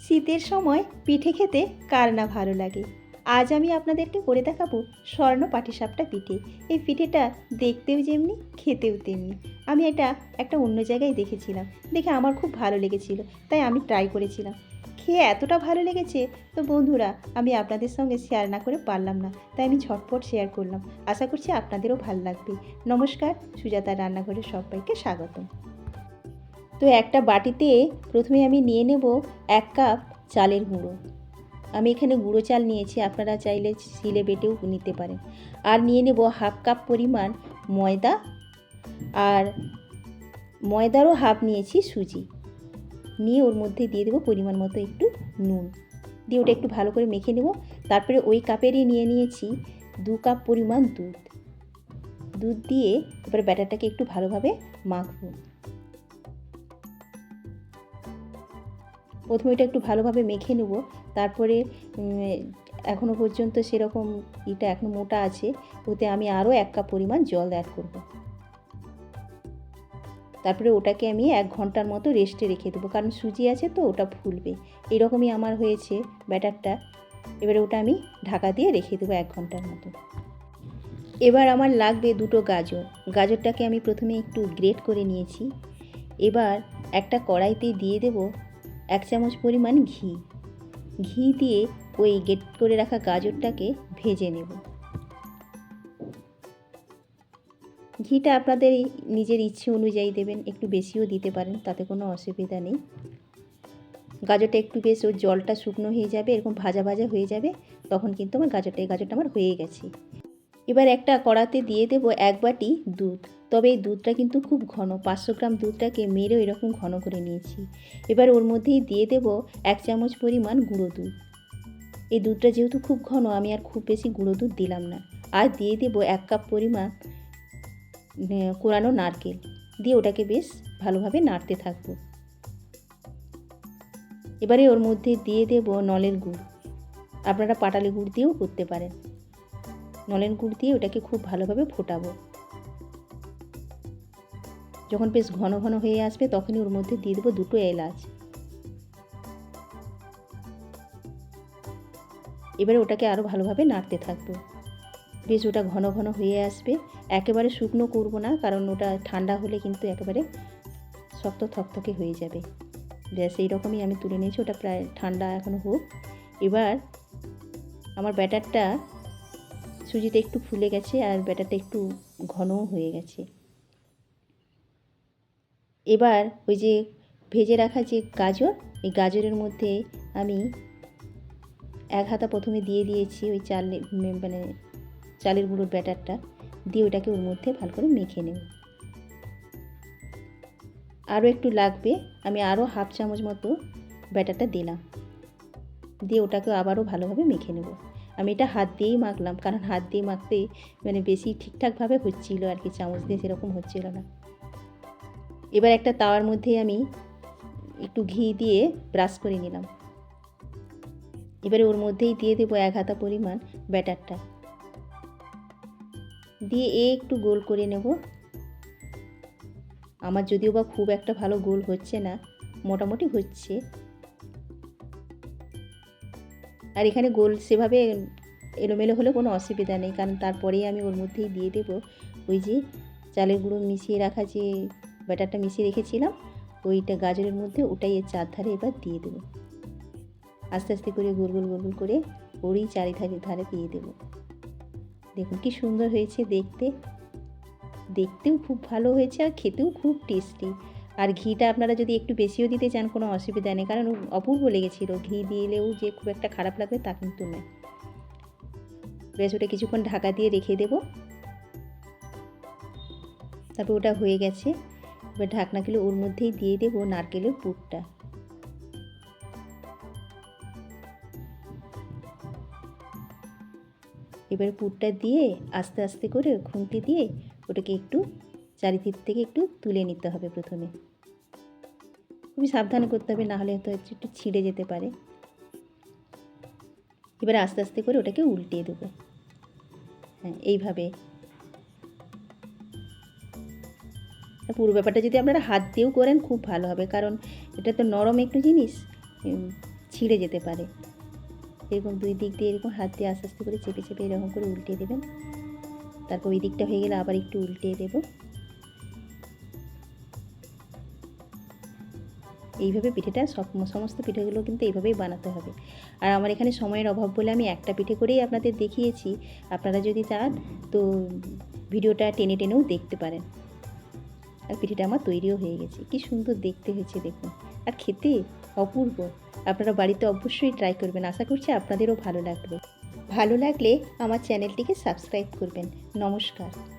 শীতের সময় পিঠে খেতে কার না ভালো লাগে? আজ আমি আপনাদেরকে করে দেখাবো স্বর্ণ পাটিসাপটা পিঠে। এই পিঠেটা দেখতেও যেমনি, খেতেও তেমনি। আমি এটা একটা অন্য জায়গায় দেখেছিলাম। দেখে আমার খুব ভালো লেগেছিল, তাই আমি ট্রাই করেছিলাম। খেয়ে এতটা ভালো লেগেছে, তো বন্ধুরা, আমি আপনাদের সঙ্গে শেয়ার না করে পারলাম না, তাই আমি ঝটপট শেয়ার করলাম। আশা করছি আপনাদেরও ভালো লাগবে। নমস্কার সুজাতা রান্নাঘরের সবাইকে স্বাগতম। তো একটা বাটিতে প্রথমে আমি নিয়ে নেব এক কাপ চালের গুঁড়ো। আমি এখানে গুঁড়ো চাল নিয়েছি, আপনারা চাইলে শিলে বেটেও নিতে পারেন। আর নিয়ে নেব হাফ কাপ পরিমাণ ময়দা আর ময়দারও হাফ নিয়েছি সুজি। নিয়ে ওর মধ্যে দিয়ে দেবো পরিমাণ মতো একটু নুন। দিয়ে ওটা একটু ভালো করে মেখে নেব। তারপরে ওই কাপেরই নিয়ে নিয়েছি দু কাপ পরিমাণ দুধ। দুধ দিয়ে এবার ব্যাটারটাকে একটু ভালোভাবে মাখবো। প্রথমে এটা একটু ভালোভাবে মেখে নেব। তারপরে এখনও পর্যন্ত সেরকম এটা এখনও মোটা আছে। ওতে আমি আরও এক কাপ পরিমাণ জল অ্যাড করব। তারপরে ওটাকে আমি এক ঘণ্টার মতো রেস্টে রেখে দেবো। কারণ সুজি আছে তো, ওটা ফুলবে। এরকমই আমার হয়েছে ব্যাটারটা। এবারে ওটা আমি ঢাকা দিয়ে রেখে দেবো এক ঘণ্টার মতো। এবার আমার লাগবে দুটো গাজর। গাজরটাকে আমি প্রথমে একটু গ্রেট করে নিয়েছি। এবার একটা কড়াইতে দিয়ে দেব এক চামচ পরিমাণ ঘি। ঘি দিয়ে ওই গেট করে রাখা গাজরটাকে ভেজে নেব। ঘিটা আপনাদের নিজের ইচ্ছে অনুযায়ী দেবেন, একটু বেশিও দিতে পারেন, তাতে কোনো অসুবিধা নেই। গাজরটা একটু বেশ ওর জলটা শুকনো হয়ে যাবে, এরকম ভাজা ভাজা হয়ে যাবে, তখন কিন্তু আমার গাজরটা গাজরটা আমার হয়ে গেছে। এবার একটা কড়াতে দিয়ে দেব এক বাটি দুধ। তবে এই দুধটা কিন্তু খুব ঘন, পাঁচশো গ্রাম দুধটাকে মেরে এরকম ঘন করে নিয়েছি। এবার ওর মধ্যেই দিয়ে দেব এক চামচ পরিমাণ গুঁড়ো দুধ। এই দুধটা যেহেতু খুব ঘন, আমি আর খুব বেশি গুঁড়ো দুধ দিলাম না। আর দিয়ে দেব এক কাপ পরিমাণ কোরানো নারকেল। দিয়ে ওটাকে বেশ ভালোভাবে নাড়তে থাকব। এবারে ওর মধ্যে দিয়ে দেব নলের গুড়। আপনারা পাটালি গুড় দিয়েও করতে পারেন। নলেন গুড় দিয়ে ওটাকে খুব ভালোভাবে ফোটাবো। যখন বেশ ঘন ঘন হয়ে আসবে, তখনই ওর মধ্যে দিয়ে দেবো দুটো এলাচ। এবারে ওটাকে আরও ভালোভাবে নাড়তে থাকব। বেশ ওটা ঘন ঘন হয়ে আসবে। একেবারে শুকনো করব না, কারণ ওটা ঠান্ডা হলে কিন্তু একেবারে শক্ত থকথকে হয়ে যাবে। ব্যাস এই রকমই আমি তুলে নিয়েছি। ওটা প্রায় ঠান্ডা এখনও হোক। এবার আমার ব্যাটারটা সুজিটা একটু ফুলে গেছে আর ব্যাটারটা একটু ঘনও হয়ে গেছে। এবার ওই যে ভেজে রাখা যে গাজর, এই গাজরের মধ্যে আমি এক হাতা প্রথমে দিয়ে দিয়েছি ওই চাল মানে চালের গুঁড়োর ব্যাটারটা, দিয়ে ওটাকে ওর মধ্যে ভালো করে মেখে নেব। আরও একটু লাগবে, আমি আরও হাফ চামচ মতো ব্যাটারটা দিলাম। দিয়ে ওটাকে আবারও ভালোভাবে মেখে নেব। আমি এটা হাত দিয়েই মাখলাম, কারণ হাত দিয়ে মাখতে মানে বেশি ঠিকঠাকভাবে হচ্ছিল আর কি, চামচ দিয়ে সেরকম হচ্ছিল না। এবার একটা তাওয়ার মধ্যে আমি একটু ঘি দিয়ে ব্রাশ করে নিলাম। এবারে ওর মধ্যেই দিয়ে দেবো এক হাতা পরিমাণ ব্যাটারটা। দিয়ে এ একটু গোল করে নেব। আমার যদিও বা খুব একটা ভালো গোল হচ্ছে না, মোটামুটি হচ্ছে। আর এখানে গোল সেভাবে এলোমেলো হলে কোনো অসুবিধা নেই, কারণ তারপরেই আমি ওর মধ্যেই দিয়ে দেবো। ওই যে চালের গুঁড়ো মিশিয়ে রাখা যে ব্যাটারটা মিশিয়ে রেখেছিলাম, ওইটা গাজরের মধ্যে ওটাই এর চারধারে এবার দিয়ে দেবো। আস্তে আস্তে করে গোল গোল গোল করে ওরই চারিধারে ধারে দিয়ে দেবো। দেখুন কি সুন্দর হয়েছে দেখতে। দেখতেও খুব ভালো হয়েছে আর খেতেও খুব টেস্টি আর ঘিটা আপনারা যদি একটু বেশিও দিতে চান, কোনো অসুবিধা নেই। কারণ অপূর্ব লেগেছিল। ঘি দিলেও যে খুব একটা খারাপ লাগবে তা কিন্তু নয়। বেশ, ওটা কিছুক্ষণ ঢাকা দিয়ে রেখে দেব। তারপর ওটা হয়ে গেছে। এবার ঢাকনাগুলো ওর মধ্যেই দিয়ে দেবো নারকেলের পুরটা। এবার পুরটা দিয়ে আস্তে আস্তে করে খুন্তি দিয়ে ওটাকে একটু চারিদিক থেকে একটু তুলে নিতে হবে প্রথমে। খুবই সাবধানে করতে হবে, নাহলে হয়তো একটু ছিঁড়ে যেতে পারে। এবার আস্তে আস্তে করে ওটাকে উল্টিয়ে দেবো। হ্যাঁ এইভাবে। পুরো ব্যাপারটা যদি আপনারা হাত দিয়েও করেন, খুব ভালো হবে, কারণ এটা তো নরম একটু জিনিস ছিঁড়ে যেতে পারে। এরকম দুই দিক দিয়ে এরকম হাত দিয়ে আস্তে আস্তে করে চেপে চেপে এরকম করে উল্টে দেবেন। তারপর ওই দিকটা হয়ে গেলে আবার একটু উল্টে দেব। এইভাবে পিঠেটা সব সমস্ত পিঠেগুলো কিন্তু এইভাবেই বানাতে হবে। আর আমার এখানে সময়ের অভাব বলে আমি একটা পিঠে করেই আপনাদের দেখিয়েছি। আপনারা যদি চান, তো ভিডিওটা টেনে টেনেও দেখতে পারেন। আর পিঠেটা আমার তৈরিও হয়ে গেছে। কি সুন্দর দেখতে হয়েছে দেখুন। আর খেতে অপূর্ব। আপনারা বাড়িতে অবশ্যই ট্রাই করবেন। আশা করছি আপনাদেরও ভালো লাগবে। ভালো লাগলে আমার চ্যানেলটিকে সাবস্ক্রাইব করবেন। নমস্কার।